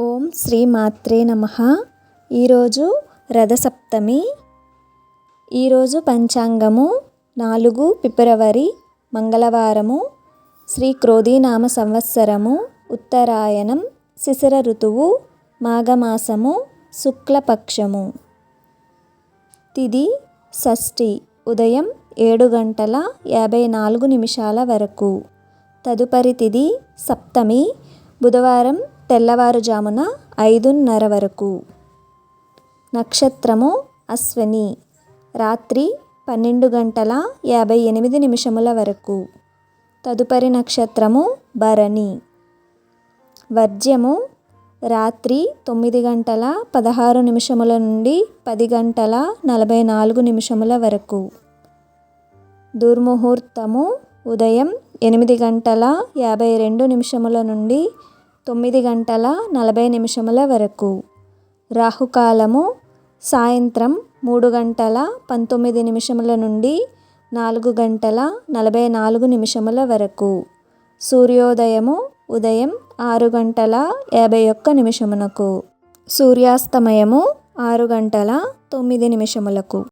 ఓం శ్రీ మాత్రే నమ. ఈరోజు రథసప్తమి. ఈరోజు పంచాంగము నాలుగు ఫిబ్రవరి మంగళవారము శ్రీ క్రోధీనామ సంవత్సరము ఉత్తరాయణం శిశిర ఋతువు మాఘమాసము శుక్లపక్షము. తిది షష్ఠి ఉదయం ఏడు గంటల యాభై నాలుగు నిమిషాల వరకు. తదుపరి తిది సప్తమి బుధవారం తెల్లవారుజామున ఐదున్నర వరకు. నక్షత్రము అశ్వని. రాత్రి పన్నెండు గంటల యాభై ఎనిమిది నిమిషముల వరకు. తదుపరి నక్షత్రము భరణి. వర్జ్యము రాత్రి తొమ్మిది గంటల పదహారు నిమిషముల నుండి పది గంటల నలభై నాలుగు నిమిషముల వరకు. దుర్ముహూర్తము ఉదయం ఎనిమిది గంటల యాభై రెండు నిమిషముల నుండి తొమ్మిది గంటల నలభై నిమిషముల వరకు. రాహుకాలము సాయంత్రం మూడు గంటల పంతొమ్మిది నిమిషముల నుండి నాలుగు గంటల నలభై నాలుగు నిమిషముల వరకు. సూర్యోదయము ఉదయం ఆరు గంటల యాభై ఒక్క నిమిషమునకు. సూర్యాస్తమయము ఆరు గంటల తొమ్మిది నిమిషములకు.